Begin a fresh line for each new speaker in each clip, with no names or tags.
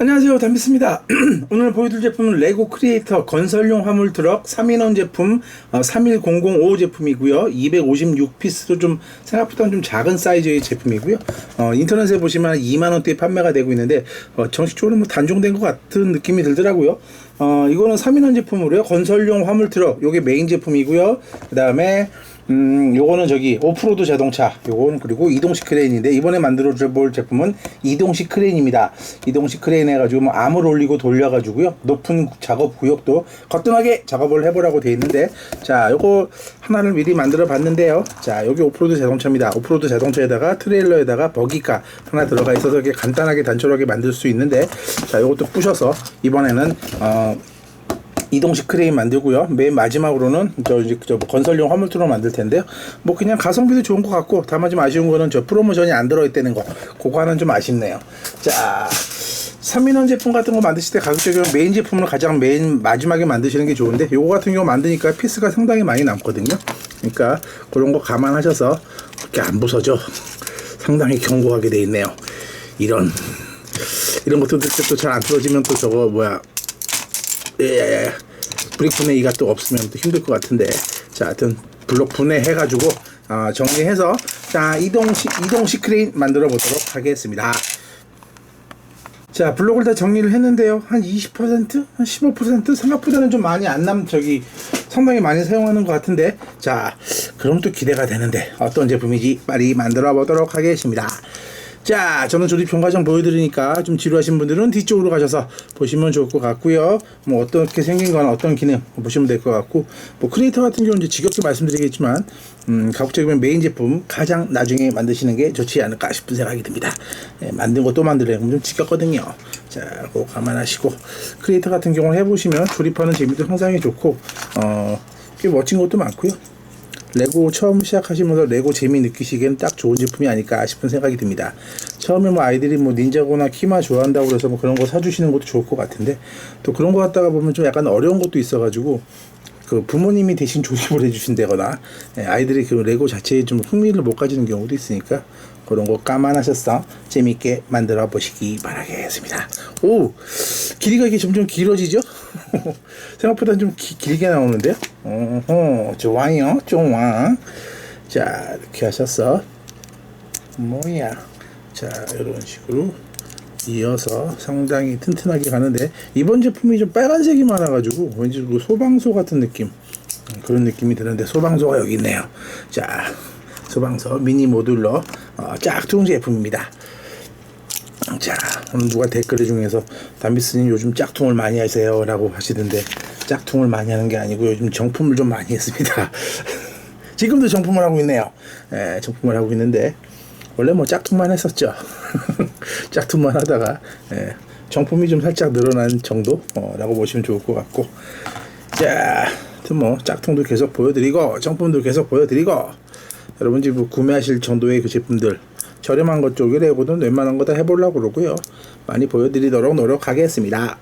안녕하세요. 담비스입니다. 오늘 보여드릴 제품은 레고 크리에이터 건설용 화물 트럭 3인원 제품 어, 31005 제품이고요. 256피스도 좀 생각보다 좀 작은 사이즈의 제품이고요. 어, 인터넷에 보시면 2만원대에 판매가 되고 있는데 어, 정식적으로 뭐 단종된 것 같은 느낌이 들더라고요. 어, 이거는 3인원 제품으로요. 건설용 화물 트럭 요게 메인 제품이고요. 그 다음에 음, 요거는 저기 오프로드 자동차, 요거는 그리고 이동식 크레인인데 이번에 만들어 볼 제품은 이동식 크레인입니다. 이동식 크레인 해가지고 뭐 암을 올리고 돌려 가지고요 높은 작업 구역도 거뜬하게 작업을 해보라고 돼 있는데 자, 요거 하나를 미리 만들어 봤는데요. 자, 여기 오프로드 자동차입니다. 오프로드 자동차에다가 트레일러에다가 버기가 하나 들어가 있어서 이렇게 간단하게 단촐하게 만들 수 있는데 자, 요것도 부셔서 이번에는 어. 이동식 크레인 만들고요. 맨 마지막으로는 저 이제 저 건설용 화물트로 만들 텐데요. 뭐 그냥 가성비도 좋은 것 같고 다만 좀 아쉬운 거는 저 프로모션이 안 들어있다는 거. 그거 하나는 좀 아쉽네요. 자. 3인원 제품 같은 거 만드실 때 가급적 이면 메인 제품을 가장 메인 마지막에 만드시는 게 좋은데 요거 같은 경우 만드니까 피스가 상당히 많이 남거든요. 그러니까 그런 거 감안하셔서 그렇게 안 부서져. 상당히 견고하게 돼 있네요. 이런 이런 것도 또잘 안 틀어지면 또 저거 뭐야 예, 브릭 분해기가 또 없으면 또 힘들 것 같은데. 자 하여튼 블록 분해해가지고 어, 정리해서 자 이동식 이동식 크레인 만들어 보도록 하겠습니다. 자 블록을 다 정리를 했는데요. 한 20%? 한 15% 생각보다는 좀 많이 안 남 저기 상당히 많이 사용하는 것 같은데. 자 그럼 또 기대가 되는데 어떤 제품이지 빨리 만들어 보도록 하겠습니다 자, 저는 조립형 과정 보여드리니까 좀 지루하신 분들은 뒤쪽으로 가셔서 보시면 좋을 것 같고요. 뭐 어떻게 생긴 거나 어떤 기능 보시면 될 것 같고, 뭐 크리에이터 같은 경우는 이제 지겹게 말씀드리겠지만, 음, 가급적이면 메인 제품 가장 나중에 만드시는 게 좋지 않을까 싶은 생각이 듭니다. 예, 만든 거 또 만들려면 좀 지겹거든요. 자, 그거 감안하시고, 크리에이터 같은 경우는 해보시면 조립하는 재미도 상당히 좋고, 어, 꽤 멋진 것도 많고요. 레고 처음 시작하시면서 레고 재미 느끼시기엔 딱 좋은 제품이 아닐까 싶은 생각이 듭니다. 처음에 뭐 아이들이 뭐 닌자고나 키마 좋아한다고 그래서 뭐 그런 거 사주시는 것도 좋을 것 같은데 또 그런 거 갖다가 보면 좀 약간 어려운 것도 있어가지고 그 부모님이 대신 조립을 해주신다거나 예, 아이들이 그 레고 자체에 좀 흥미를 못 가지는 경우도 있으니까 그런 거 감안하셔서 재밌게 만들어 보시기 바라겠습니다. 오 길이가 이게 점점 길어지죠? 생각보다 좀 기, 길게 나오는데요. 어허 좋아요, 좋아. 자 이렇게 하셔서 뭐야? 자 이런 식으로 이어서 상당히 튼튼하게 가는데 이번 제품이 좀 빨간색이 많아가지고 왠지 그 소방서 같은 느낌 음, 그런 느낌이 드는데 소방서가 여기 있네요. 자 소방서 미니 모듈러 어, 짝퉁 제품입니다. 자, 오늘 누가 댓글 중에서 담비스님 요즘 짝퉁을 많이 하세요 라고 하시던데 짝퉁을 많이 하는 게 아니고 요즘 정품을 좀 많이 했습니다. 지금도 정품을 하고 있네요. 예, 정품을 하고 있는데 원래 뭐 짝퉁만 했었죠. 짝퉁만 하다가 예, 정품이 좀 살짝 늘어난 정도라고 보시면 좋을 것 같고 자, 뭐 짝퉁도 계속 보여드리고 정품도 계속 보여드리고 여러분 집 구매하실 정도의 그 제품들 저렴한 것 쪽에 레고는 웬만한 거 다 해보려고 그러고요. 많이 보여드리도록 노력하겠습니다.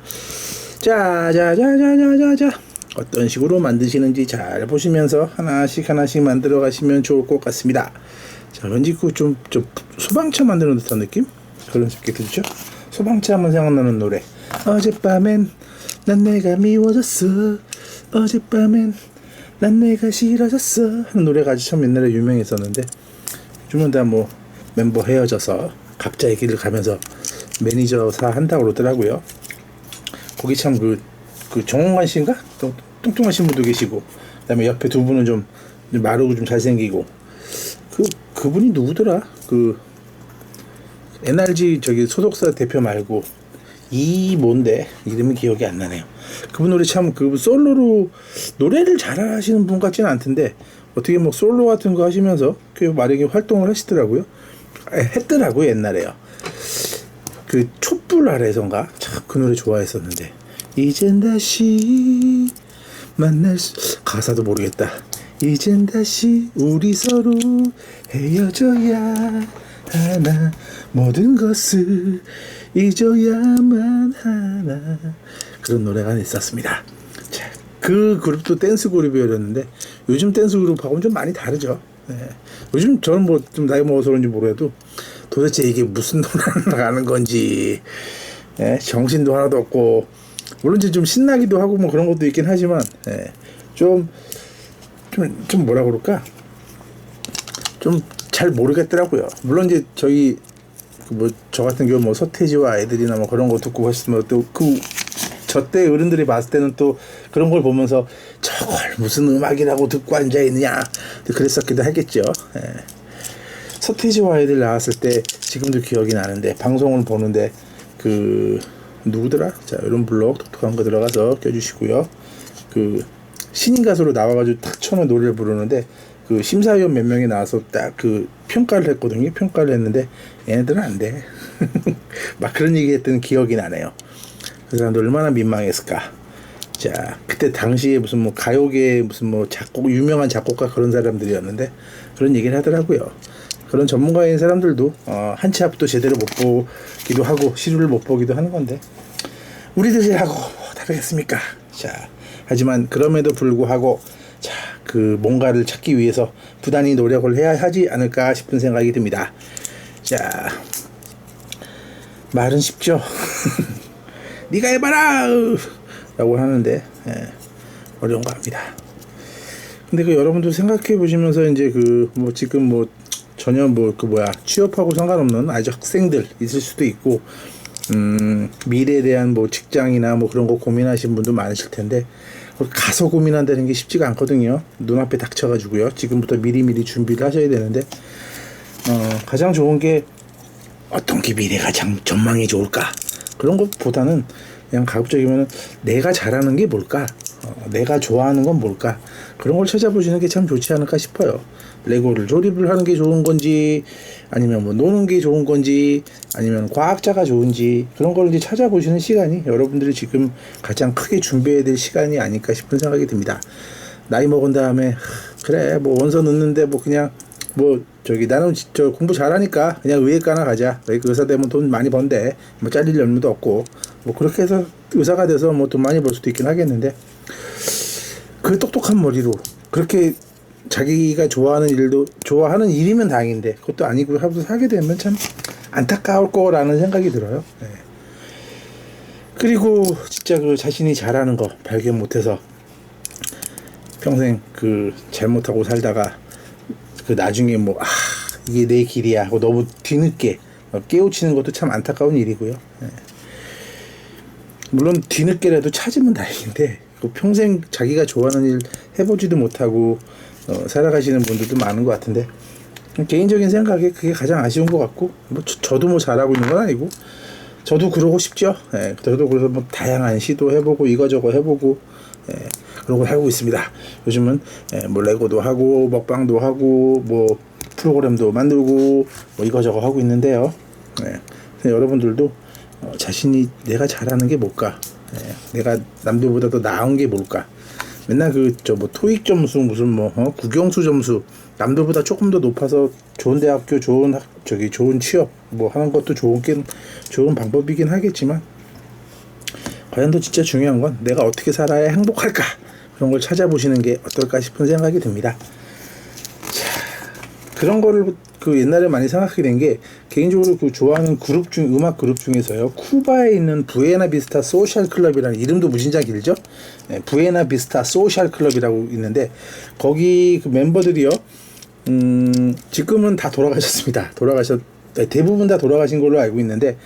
자, 자, 자, 자, 자, 자, 자. 어떤 식으로 만드시는지 잘 보시면서 하나씩 하나씩 만들어 가시면 좋을 것 같습니다. 자, 왠지 그좀 좀 소방차 만드는 듯한 느낌? 느낌 들죠? 소방차 하면 생각나는 노래. 어젯밤엔 난 내가 미워졌어. 어젯밤엔 난 내가 싫어졌어. 하는 노래가 아주 참 옛날에 유명했었는데 요즘은 다 뭐 멤버 헤어져서 각자의 길을 가면서 매니저사 한다고 그러더라고요. 거기 참 그 그 정홍관 씨인가? 좀 뚱뚱하신 분도 계시고 그다음에 옆에 두 분은 좀 마르고 좀 잘생기고 그 그분이 누구더라? 그 NRG 저기 소속사 대표 말고 이 뭔데 이름이 기억이 안 나네요. 그분 노래 참 그 솔로로 노래를 잘하시는 분 같지는 않던데 어떻게 뭐 솔로 같은 거 하시면서 꽤 마르게 활동을 하시더라고요. 했더라고요 옛날에요. 그 촛불 아래선가 참 그 노래 좋아했었는데 이젠 다시 만날 수 가사도 모르겠다. 이젠 다시 우리 서로 헤어져야 하나 모든 것을 잊어야만 하나 그런 노래가 있었습니다. 자, 그 그룹도 댄스 그룹이었는데 요즘 댄스 그룹하고는 좀 많이 다르죠. 네. 요즘 저는 뭐 좀 나이 먹어서 그런지 모르겠도 도대체 이게 무슨 노래를 나가는 건지 예, 정신도 하나도 없고 물론 이제 좀 신나기도 하고 뭐 그런 것도 있긴 하지만 예, 좀, 좀, 좀 뭐라 그럴까 좀 잘 모르겠더라고요. 물론 이제 저희 그뭐저 같은 경우 뭐 서태지와 아이들이나 뭐 그런 거 듣고 했으면 또그 저때 어른들이 봤을 때는 또 그런 걸 보면서 저걸 무슨 음악이라고 듣고 앉아 있느냐 그랬었기도 하겠죠. 예. 서태지와 아이들 나왔을 때 지금도 기억이 나는데 방송을 보는데 그 누구더라? 자 이런 블록 독특한 거 들어가서 껴주시고요. 그 신인 가수로 나와가지고 딱 처음에 노래를 부르는데 그 심사위원 몇 명이 나와서 딱 그 평가를 했거든요. 평가를 했는데 얘네들은 안 돼. 막 그런 얘기했던 기억이 나네요. 그 사람들 얼마나 민망했을까. 자, 그때 당시에 무슨 뭐 가요계 무슨 뭐 작곡 유명한 작곡가 그런 사람들이었는데 그런 얘기를 하더라고요. 그런 전문가인 사람들도 어, 한치 앞도 제대로 못 보기도 하고 시류를 못 보기도 하는 건데 우리들이라고 다르겠습니까? 자, 하지만 그럼에도 불구하고 자, 그 뭔가를 찾기 위해서 부단히 노력을 해야 하지 않을까 싶은 생각이 듭니다. 자, 말은 쉽죠. 네가 해봐라 라고 하는데 예, 어려운 거 합니다. 근데 그 여러분들 생각해 보시면서 이제 그 뭐 지금 뭐 전혀 뭐 그 뭐야 취업하고 상관없는 아직 학생들 있을 수도 있고 음 미래에 대한 뭐 직장이나 뭐 그런 거 고민하시는 분도 많으실 텐데 가서 고민한다는 게 쉽지가 않거든요. 눈앞에 닥쳐가지고요. 지금부터 미리미리 준비를 하셔야 되는데 어 가장 좋은 게 어떤 게 미래가 장, 전망이 좋을까 그런 것보다는 그냥 가급적이면 내가 잘하는 게 뭘까 어, 내가 좋아하는 건 뭘까 그런 걸 찾아보시는 게 참 좋지 않을까 싶어요 레고를 조립을 하는 게 좋은 건지 아니면 뭐 노는 게 좋은 건지 아니면 과학자가 좋은지 그런 걸 이제 찾아보시는 시간이 여러분들이 지금 가장 크게 준비해야 될 시간이 아닐까 싶은 생각이 듭니다 나이 먹은 다음에 하, 그래 뭐 원서 넣는데 뭐 그냥 뭐 저기 나는 지- 저 공부 잘하니까 그냥 의예과나 가자. 왜 의사 되면 돈 많이 번대. 뭐 잘릴 염려도 없고 뭐 그렇게 해서 의사가 돼서 뭐 돈 많이 벌 수도 있긴 하겠는데 그 똑똑한 머리로 그렇게 자기가 좋아하는 일도 좋아하는 일이면 다행인데 그것도 아니고 하고 하게 되면 참 안타까울 거라는 생각이 들어요. 네. 그리고 진짜 그 자신이 잘하는 거 발견 못해서 평생 그 잘못하고 살다가 그 나중에 뭐 아 이게 내 길이야 하고 너무 뒤늦게 어, 깨우치는 것도 참 안타까운 일이고요. 예. 물론 뒤늦게라도 찾으면 다행인데 그 평생 자기가 좋아하는 일 해보지도 못하고 어, 살아가시는 분들도 많은 것 같은데 개인적인 생각에 그게 가장 아쉬운 것 같고 뭐 저, 도뭐 잘하고 있는 건 아니고 저도 그러고 싶죠. 예, 저도 그래서 뭐 다양한 시도 해보고 이거저거 해보고 예, 걸 하고 있습니다. 요즘은 예, 뭐 레고도 하고 먹방도 하고 뭐 프로그램도 만들고 뭐 이거저거 하고 있는데요. 예, 여러분들도 어, 자신이 내가 잘하는 게 뭘까? 예, 내가 남들보다 더 나은 게 뭘까? 맨날 그 저 뭐 토익 점수 무슨 뭐 어? 국영수 점수 남들보다 조금 더 높아서 좋은 대학교 좋은 학, 저기 좋은 취업 뭐 하는 것도 게 좋은 방법이긴 하겠지만 과연 더 진짜 중요한 건 내가 어떻게 살아야 행복할까 그런 걸 찾아보시는 게 어떨까 싶은 생각이 듭니다. 그런 거를 그 옛날에 많이 생각하게 된 게 개인적으로 그 좋아하는 그룹 중 음악 그룹 중에서요. 쿠바에 있는 부에나 비스타 소셜 클럽이라는 이름도 무진장 길죠? 네, 부에나 비스타 소셜 클럽이라고 있는데 거기 그 멤버들이요. 음 지금은 다 돌아가셨습니다. 돌아가셨 네, 대부분 다 돌아가신 걸로 알고 있는데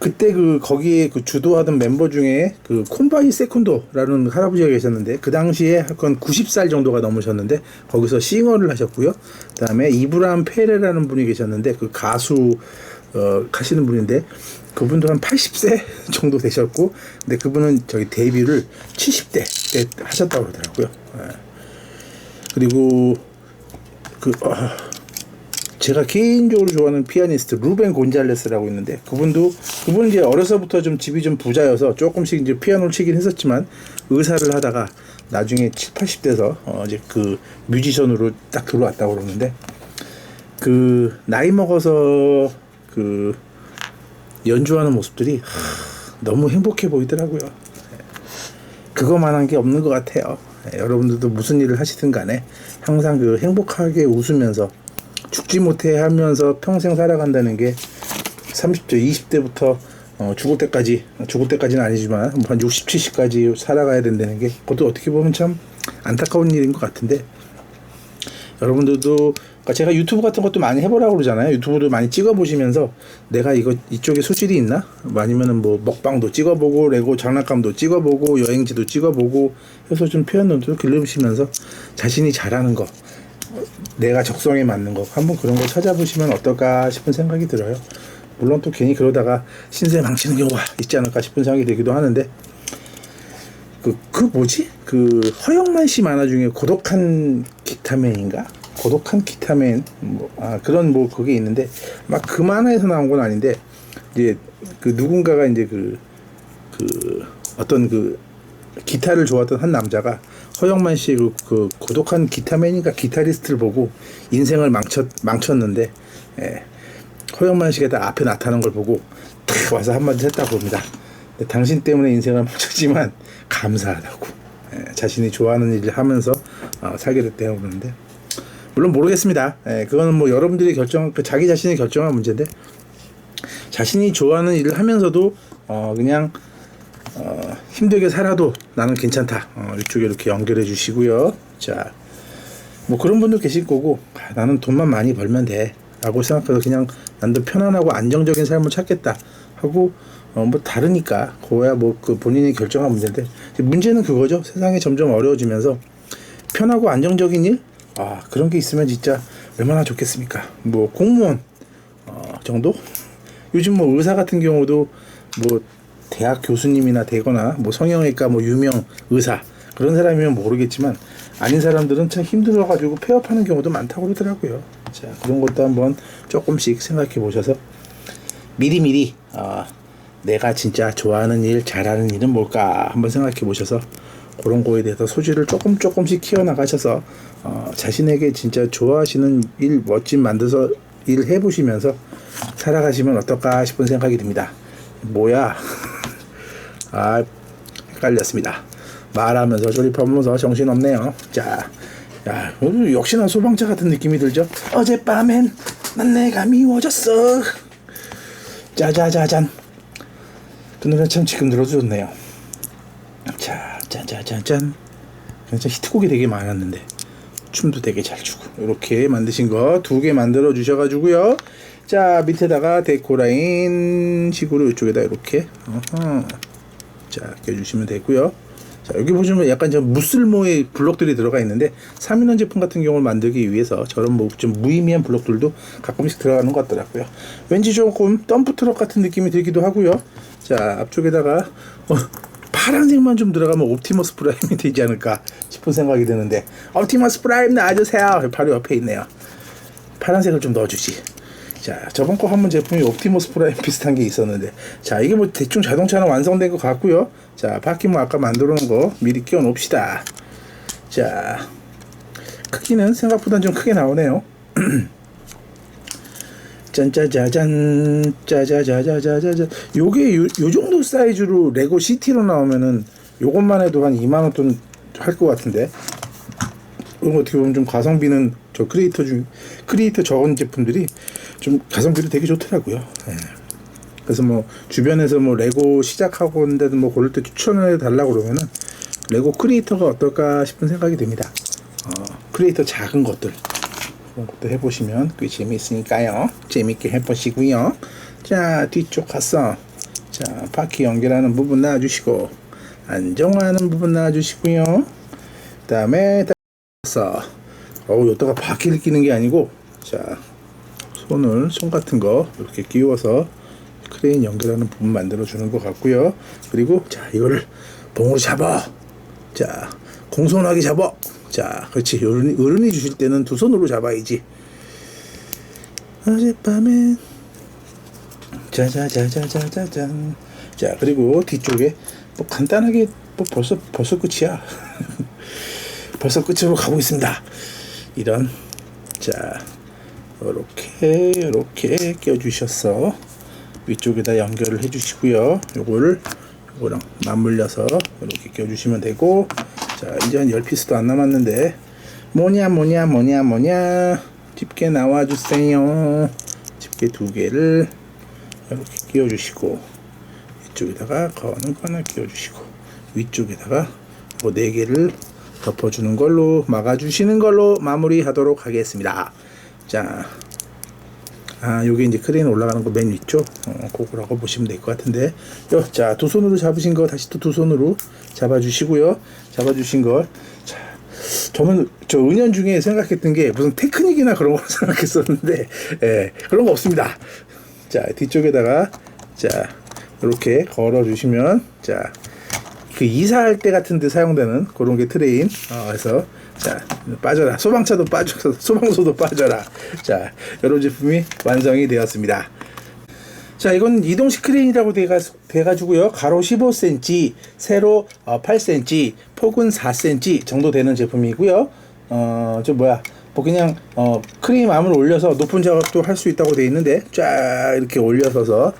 그때 그 거기에 그 주도하던 멤버 중에 그 콤바이 세콘도라는 할아버지가 계셨는데 그 당시에 한 90살 정도가 넘으셨는데 거기서 싱어를 하셨고요. 그다음에 이브람 페레라는 분이 계셨는데 그 가수 어 하시는 분인데 그분도 한 80세 정도 되셨고 근데 그분은 저기 데뷔를 70대 때 하셨다고 그러더라고요. 예. 그리고 그 어, 제가 개인적으로 좋아하는 피아니스트 루벤 곤잘레스라고 있는데 그분도 그분 이제 어려서부터 좀 집이 좀 부자여서 조금씩 이제 피아노를 치긴 했었지만 의사를 하다가 나중에 7, 80대서 어 이제 그 뮤지션으로 딱 들어왔다고 그러는데 그 나이 먹어서 그 연주하는 모습들이 하, 너무 행복해 보이더라고요. 그거만한 게 없는 것 같아요. 예, 여러분들도 무슨 일을 하시든 간에 항상 그 행복하게 웃으면서 죽지 못해 하면서 평생 살아간다는 게 30대, 20대부터 어, 죽을 때까지 죽을 때까지는 아니지만 한 60, 70까지 살아가야 된다는 게 그것도 어떻게 보면 참 안타까운 일인 것 같은데 여러분들도 그러니까 제가 유튜브 같은 것도 많이 해보라고 그러잖아요. 유튜브도 많이 찍어보시면서 내가 이거 이쪽에 소질이 있나? 뭐 아니면은 뭐 먹방도 찍어보고 레고 장난감도 찍어보고 여행지도 찍어보고 해서 좀 표현도 길러보시면서 자신이 잘하는 거 내가 적성에 맞는 거 한번 그런 거 찾아보시면 어떨까 싶은 생각이 들어요. 물론 또 괜히 그러다가 신세 망치는 경우가 있지 않을까 싶은 생각이 들기도 하는데 그, 그 뭐지? 그 허영만 씨 만화 중에 고독한 기타맨인가? 고독한 기타맨 뭐, 아 그런 뭐 그게 있는데 막 그 만화에서 나온 건 아닌데 이제 그 누군가가 이제 그 그 어떤 그 기타를 좋아했던 한 남자가 허영만 씨의 그, 그 고독한 기타맨인가 기타리스트를 보고 인생을 망쳤 망쳤는데 예. 허영만 씨가 딱 앞에 나타나는 걸 보고 탁 와서 한마디 했다고 봅니다. 당신 때문에 인생을 망쳤지만 감사하다고 예, 자신이 좋아하는 일을 하면서 어, 살게 됐다고 그러는데 물론 모르겠습니다. 예, 그거는 뭐 여러분들이 결정 그 자기 자신이 결정한 문제인데 자신이 좋아하는 일을 하면서도 어, 그냥 어, 힘들게 살아도 나는 괜찮다. 어, 이쪽에 이렇게 연결해 주시고요. 자, 뭐 그런 분도 계실 거고 아, 나는 돈만 많이 벌면 돼. 라고 생각해서 그냥 난도 편안하고 안정적인 삶을 찾겠다 하고 어, 뭐 다르니까 그거야 뭐 그 본인이 결정한 문제인데 문제는 그거죠 세상이 점점 어려워지면서 편하고 안정적인 일 아 그런 게 있으면 진짜 얼마나 좋겠습니까 뭐 공무원 어, 정도 요즘 뭐 의사 같은 경우도 뭐 대학 교수님이나 되거나 뭐 성형외과 뭐 유명 의사 그런 사람이면 모르겠지만 아닌 사람들은 참 힘들어가지고 폐업하는 경우도 많다고 그러더라고요. 자 그런 것도 한번 조금씩 생각해 보셔서 미리 미리 어, 내가 진짜 좋아하는 일, 잘하는 일은 뭘까 한번 생각해 보셔서 그런 거에 대해서 소질을 조금 조금씩 키워 나가셔서 어, 자신에게 진짜 좋아하시는 일 멋진 만들어서 일 해보시면서 살아가시면 어떨까 싶은 생각이 듭니다. 뭐야? 아 헷갈렸습니다. 말하면서 조립하면서 정신없네요. 자, 야, 역시나 소방차 같은 느낌이 들죠? 어젯밤엔 난 내가 미워졌어. 짜자자잔. 그 노래 참 지금 들어도 좋네요. 자, 짠짠짠짠. 진짜 히트곡이 되게 많았는데 춤도 되게 잘 추고 이렇게 만드신 거 두 개 만들어 주셔가지고요. 자 밑에다가 데코라인 식으로 이쪽에다 이렇게 어허. 자 껴주시면 되고요. 자 여기 보시면 약간 좀 무슬모의 블록들이 들어가 있는데 3인원 제품 같은 경우를 만들기 위해서 저런 뭐 좀 무의미한 블록들도 가끔씩 들어가는 것 같더라고요. 왠지 조금 덤프 트럭 같은 느낌이 들기도 하고요. 자 앞쪽에다가 어, 파란색만 좀 들어가면 옵티머스 프라임이 되지 않을까 싶은 생각이 드는데 옵티머스 프라임 나와주세요. 바로 옆에 있네요. 파란색을 좀 넣어주지. 자, 저번 거 한번 제품이 옵티머스 프라임 비슷한 게 있었는데, 자, 이게 뭐 대충 자동차는 완성된 것 같고요. 자, 바퀴 뭐 아까 만들어 놓은 거 미리 끼워 놓읍시다. 자, 크기는 생각보다 좀 크게 나오네요. 짠짜자잔 짜자자자자자자 요게 요, 요 정도 사이즈로 레고 시티로 나오면은 요것만 해도 한 2만 원 돈 할 것 같은데 이런 거 어떻게 보면 좀 가성비는 저 크리에이터 중 크리에이터 적은 제품들이 좀 가성비도 되게 좋더라고요. 예. 그래서 뭐 주변에서 뭐 레고 시작하고 있는데도 뭐 그럴 때 추천을 해달라고 그러면은 레고 크리에이터가 어떨까 싶은 생각이 듭니다. 어, 크리에이터 작은 것들 그런 것도 해보시면 꽤 재미있으니까요. 재밌게 해보시고요. 자 뒤쪽 가서 자 바퀴 연결하는 부분 놔주시고 안정화하는 부분 놔주시고요. 그다음에 자, 어우, 여기다가 바퀴를 끼는 게 아니고, 자, 손을, 손 같은 거, 이렇게 끼워서 크레인 연결하는 부분 만들어 주는 것 같고요. 그리고, 자, 이거를 봉으로 잡아. 자, 공손하게 잡아. 자, 그렇지. 어른이, 어른이 주실 때는 두 손으로 잡아야지. 어젯밤엔, 짜자자자자자잔. 자, 그리고 뒤쪽에, 뭐 간단하게, 뭐 벌써, 벌써 끝이야. 벌써 끝으로 가고 있습니다. 이런 자 이렇게 이렇게 껴주셔서 위쪽에다 연결을 해주시고요. 요거를 요거랑 맞물려서 이렇게 껴주시면 되고 자 이제 한 10피스도 안 남았는데 뭐냐 뭐냐 뭐냐 뭐냐 집게 나와주세요. 집게 두 개를 이렇게 끼워주시고 아래쪽에다가 거는 거 하나 끼워주시고 위쪽에다가 뭐네 개를 덮어주는 걸로 막아주시는 걸로 마무리하도록 하겠습니다. 자, 아, 요게 이제 크레인 올라가는 거 맨 위쪽, 어, 그거라고 보시면 될 것 같은데, 요, 자, 두 손으로 잡으신 거 다시 또 두 손으로 잡아주시고요. 잡아주신 걸, 자, 저는 저 은연 중에 생각했던 게 무슨 테크닉이나 그런 거 생각했었는데, 예, 그런 거 없습니다. 자, 뒤쪽에다가, 자, 이렇게 걸어주시면, 자, 그 이사할 때 같은 데 사용되는 그런 게 트레인. 어, 그래서 자 빠져라 소방차도 빠져 소방서도 빠져라. 자 이런 제품이 완성이 되었습니다. 자 이건 이동식 크레인이라고 돼가, 돼가지고요 가로 15cm 세로 어, 8cm 폭은 4cm 정도 되는 제품이고요 어저 뭐야 뭐 그냥 어 크레인 암을 올려서 높은 작업도 할 수 있다고 돼 있는데 쫙 이렇게 올려서서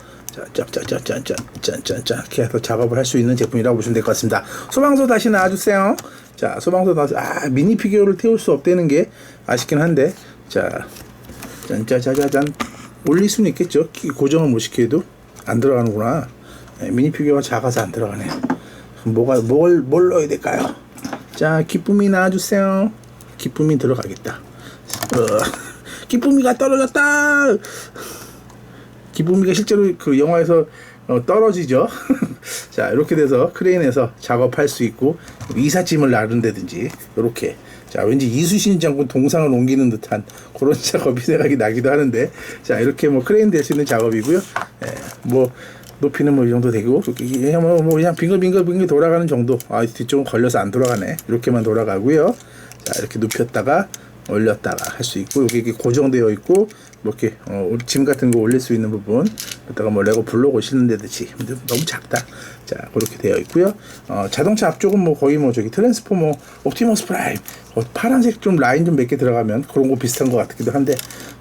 짠짠짠짠짠짠짠짠 해서 작업을 할 수 있는 제품이라고 보시면 될 것 같습니다. 소방서 다시 나와주세요. 자, 소방서 다시 아 미니 피규어를 태울 수 없다는 게 아쉽긴 한데 자, 짠짜자자잔 올릴 수는 있겠죠. 키- 고정을 못 시켜도 안 들어가는구나. 네, 미니 피규어가 작아서 안 들어가네. 그럼 뭐가 뭘, 뭘 넣어야 될까요? 자, 기쁨이 나와주세요. 기쁨이 들어가겠다. 어, 기쁨이가 떨어졌다. 기쁨이가 실제로 그 영화에서 어, 떨어지죠. 자 이렇게 돼서 크레인에서 작업할 수 있고 이삿짐을 나른다든지 이렇게 자 왠지 이수신 장군 동상을 옮기는 듯한 그런 작업이 생각이 나기도 하는데 자 이렇게 뭐 크레인 될 수 있는 작업이고요. 예, 뭐 높이는 뭐 이 정도 되고 이게 뭐, 뭐 그냥 빙글빙글빙글 돌아가는 정도. 아 뒤쪽은 걸려서 안 돌아가네. 이렇게만 돌아가고요. 자 이렇게 눕혔다가 올렸다가 할 수 있고 여기 고정되어 있고 뭐 이렇게 어, 짐 같은 거 올릴 수 있는 부분 여기다가 뭐 레고 블록 싣는 데듯이. 근데 너무 작다. 자 그렇게 되어 있고요. 어, 자동차 앞쪽은 뭐 거의 뭐 저기 트랜스포머 옵티머스 프라임 어, 파란색 좀 라인 좀 몇 개 들어가면 그런 거 비슷한 것 같기도 한데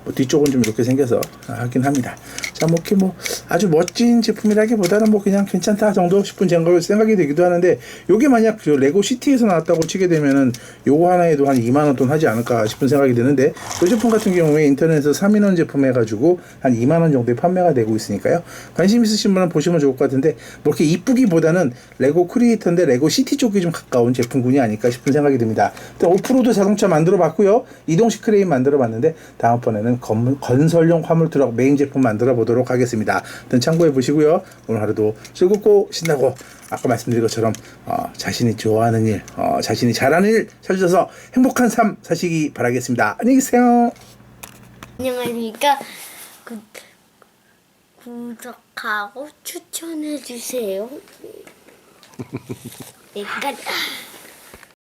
뭐 뒤쪽은 좀 이렇게 생겨서 하긴 합니다 자 뭐 이렇게 뭐 아주 멋진 제품이라기보다는 뭐 그냥 괜찮다 정도 싶은 생각- 생각이 되기도 하는데 요게 만약 그 레고 시티에서 나왔다고 치게 되면은 요거 하나에도 한 2만 원 돈 하지 않을까 싶은 생각이 드는데 이 제품 같은 경우에 인터넷에서 3인원 제품 해가지고 한 2만 원 정도에 판매가 되고 있으니까요 관심 있으신 분은 보시면 좋을 것 같은데 뭐 이렇게 이쁘기보다는 레고 크리에이터인데 레고 시티 쪽이 좀 가까운 제품군이 아닐까 싶은 생각이 듭니다. 또 오프로드 자동차 만들어 봤고요 이동식 크레인 만들어 봤는데 다음번에는 건, 건설용 화물 트럭 메인 제품 만들어 보도록 하겠습니다. 일단 참고해 보시고요 오늘 하루도 즐겁고 신나고 아까 말씀드린 것처럼 어, 자신이 좋아하는 일, 어, 자신이 잘하는 일 찾으셔서 행복한 삶 사시기 바라겠습니다. 안녕히 계세요.
안녕하십니까. 구, 구독하고 추천해 주세요. 여기까지.